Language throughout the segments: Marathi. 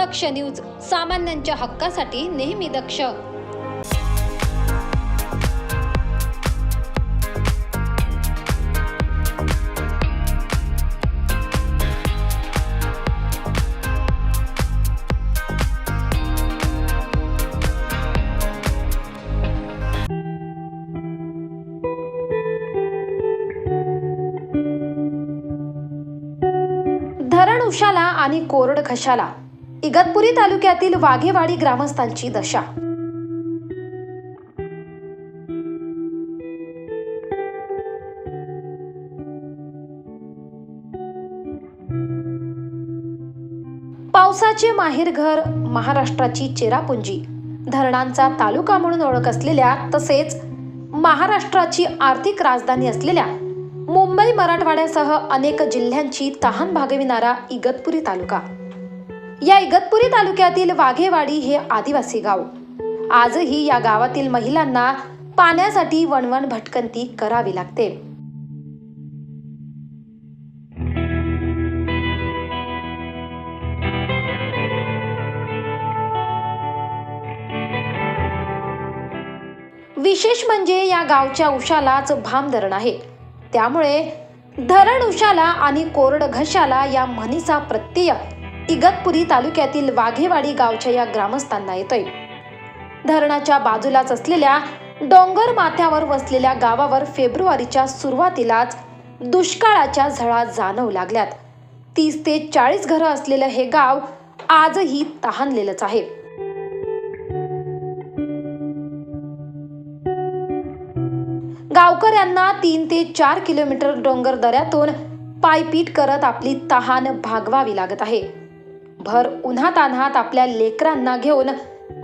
दक्ष न्यूज सामान्यांच्या हक्कासाठी नेहमी दक्ष. धरण उशाला आणि कोरड घशाला. इगतपुरी तालुक्यातील वाघेवाडी ग्रामस्थांची दशा. पावसाचे माहेरघर महाराष्ट्राची चेरापुंजी. धरणांचा तालुका म्हणून ओळख असलेल्या तसेच महाराष्ट्राची आर्थिक राजधानी असलेल्या मुंबई मराठवाड्यासह अनेक जिल्ह्यांची तहान भागविणारा इगतपुरी तालुका. या इगतपुरी तालुक्यातील वाघेवाडी हे आदिवासी गाव. आजही या गावातील महिलांना पाण्यासाठी वणवण भटकंती करावी लागते. विशेष म्हणजे या गावच्या उशालाच भाम धरण आहे. त्यामुळे धरण उशाला आणि कोरड घशाला या म्हणीचा प्रत्यय इगतपुरी तालुक्यातील वाघेवाडी गावच्या या ग्रामस्थांना येतोय. धरणाच्या बाजूलाच असलेल्या डोंगर माथ्यावर वसलेल्या गावावर फेब्रुवारीच्या सुरुवातीलाच दुष्काळाच्या झळा जाणवू लागल्यात. तीस ते चाळीस घरं असलेलं हे गाव आजही तहानलेलंच आहे. गावकऱ्यांना तीन ते चार किलोमीटर डोंगर दऱ्यातून पायपीट करत आपली तहान भागवावी लागत आहे. भर उन्हात आपल्या लेकरांना घेऊन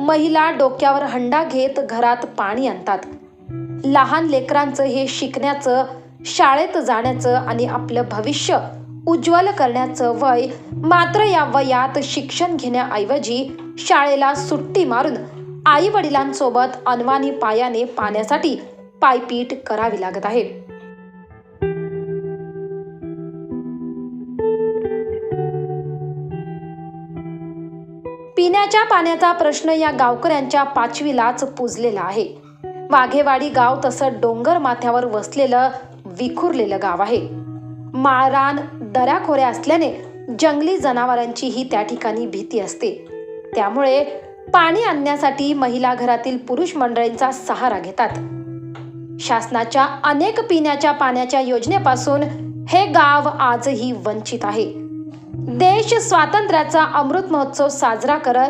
महिला डोक्यावर हंडा घेत घरात पाणी आणतात. लहान लेकरांचं हे शिकण्याचं शाळेत जाण्याचं आणि आपलं भविष्य उज्ज्वल करण्याचं वय मात्र या वयात शिक्षण घेण्याऐवजी शाळेला सुट्टी मारून आई वडिलांसोबत अनवानी पायाने पाण्यासाठी पायपीट करावी लागत आहे. पिण्याच्या पाण्याचा प्रश्न या गावकऱ्यांच्या पाचवीलाच पुजलेला आहे. वाघेवाडी गाव तसं डोंगर माथ्यावर वसलेलं विखुरलेलं गाव आहे. माळरान दऱ्याखोऱ्या असल्याने जंगली जनावरांचीही त्या ठिकाणी भीती असते. त्यामुळे पाणी आणण्यासाठी महिला घरातील पुरुष मंडळींचा सहारा घेतात. शासनाच्या अनेक पिण्याच्या पाण्याच्या योजनेपासून हे गाव आजही वंचित आहे. देश स्वातंत्र्याचा अमृत महोत्सव साजरा करत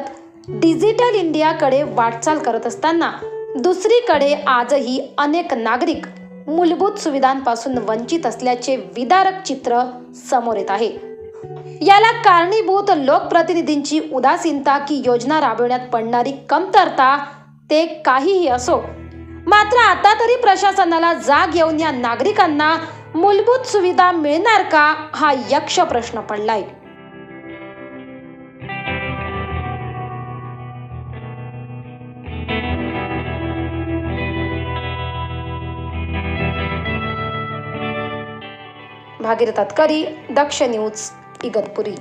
डिजिटल इंडियाकडे वाटचाल करत असताना दुसरीकडे आजही अनेक नागरिक मूलभूत सुविधांपासून वंचित असल्याचे विदारक चित्र समोर येत आहे. याला कारणीभूत लोकप्रतिनिधींची उदासीनता की योजना राबविण्यात पडणारी कमतरता ते काहीही असो मात्र आता तरी प्रशासनाला जाग येऊन या नागरिकांना मूलभूत सुविधा मिळणार का? हा यक्ष प्रश्न पडलाय. भागीरथ तत्करी दक्ष न्यूज इगतपुरी.